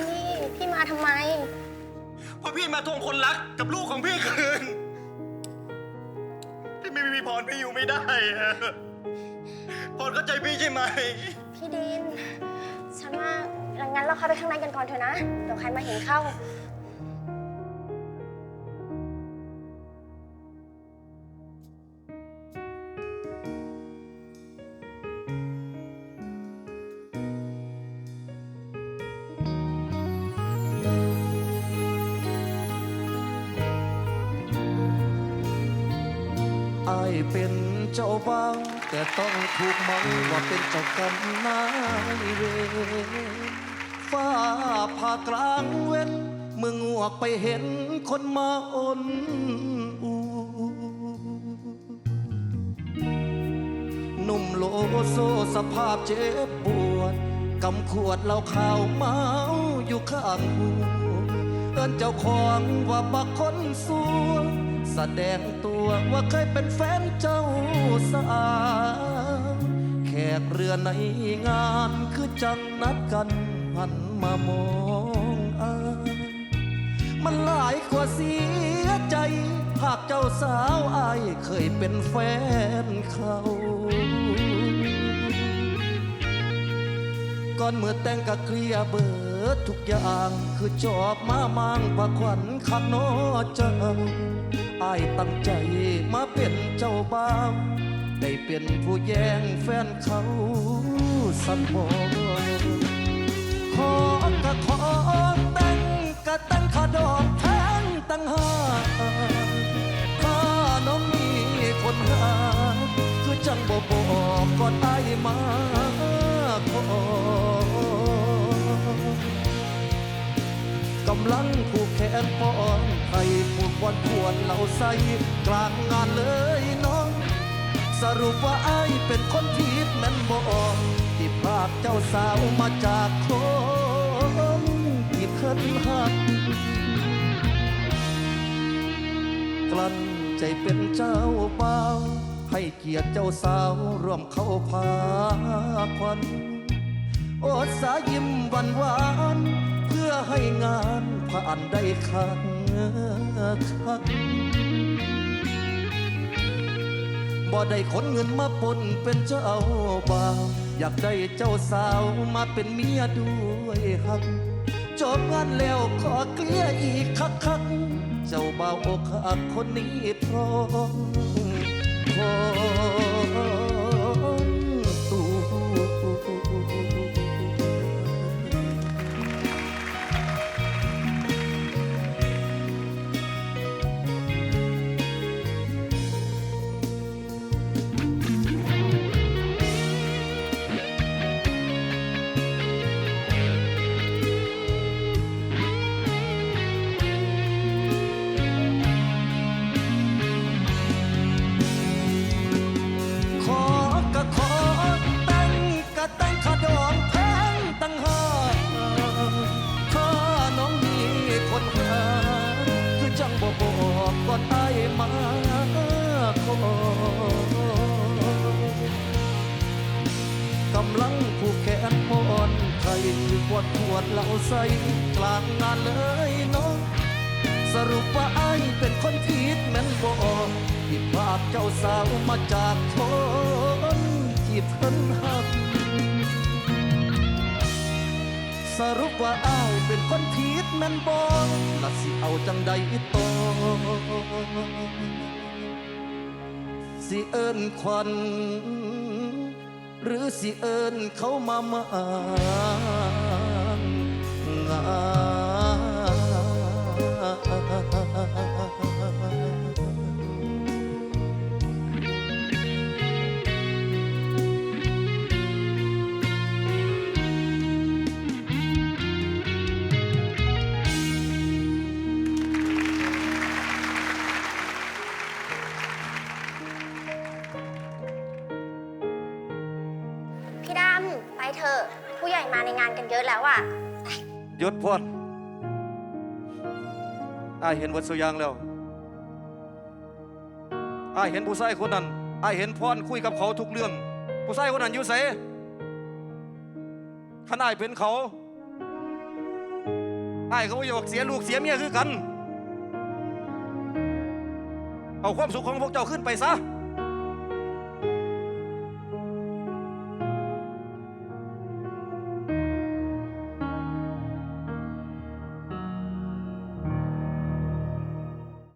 พี่มาทำอะไรที่นี่ พี่มาทำไม เพราะพี่มาทวงคนรักกับลูกของพี่คืน พี่ไม่มีพรพี่อยู่ไม่ได้อะพรเข้าใจพี่ใช่ไหม พี่ดิน ฉันว่างั้นเราเข้าไปข้างในกันก่อนเถอะนะ เดี๋ยวใครมาเห็นเข้า อายเป็นเจ้าบ้าง แต่ต้องถูกเมาว่าเป็นเจ้ากรรมนายเวรฟ้าผ่ากลางเว้นเมื่องวกไปเห็นคนมาอ่อนอูหนุ่มโลโซสภาพเจ็บปวดกำขวดเหล้าขาวเมาอยู่ข้างหูเอิ้นเจ้าของว่าบักคนสัว แสดงตัวว่าเคยเป็นแฟนเจ้าสาวแขกเรือในงานคือจังนัดกันหันมามองอายมันหลายกว่าเสียใจ หากเจ้าสาวอายเคยเป็นแฟนเขาก่อนเมื่อแต่งก็เคลียเบิดทุกอย่าง คือจอบมามางพระขวัญขันโนเจ้า อายตั้งใจมาเป็นเจ้าบ่าวได้เป็นผู้แย่งแฟนเขาสันบอขอกะขอแต่งกะแต่งขดอกแทนตั้งห้าถ้าน้องมีคนหาคือจังบ่บอกก่อนอายมาขอกำลังผูกแขนปอนให้ วันทวนเหล่าใสกลางงานเลยน้อง สรุปว่าไอายเป็นคนผิดแม่นบอกที่พาเจ้าสาวมาจากคนที่เพิ่นหักกลั้นใจเป็นเจ้าเบ่าให้เกียรติเจ้าสาวร่วมเข้าพาควันโอดสายิ้มวันหวาน เพื่อให้งานผ่านได้คัน คักบ่ได้ขนเงินมาปนเป็นเจ้าบ่าวอยากได้เจ้าสาวมาเป็นเมียด้วยฮักจบงานแล้วขอเกลี้ยอีกคักคักๆเจ้าบ่าวอกหักคนนี้พร้อม อกก่อนไอ้มาขอกำลังผูกแขนปอนใครคือปวดปวดเหล่าใสกลางงานเลยน้องสรุปว่าไอ้เป็นคนผิดแม่นบอกที่พากเจ้าสาวมาจากคนที่เพิ่นหัก สรุปว่าอ้ายเป็นคนผิดแม่นบอกละสิเอาจังใดต่อ สิเอิญควันหรือสิเอิญเขามามางาน เถอะ ผู้ใหญ่มาในงานกันเยอะแล้วอะหยุดพ่นอายเห็นวัดสุยางแล้วอายเห็นผู้ชายคนนั้นอายเห็นพรคุยกับเขาทุกเรื่อง ผู้ชายคนนั้นอยู่ไสขันอายเป็นเขาไอ้ายก็บ่อยากเสียลูกเสียเมียคือกัน เอาความสุขของพวกเจ้าขึ้นไปซะ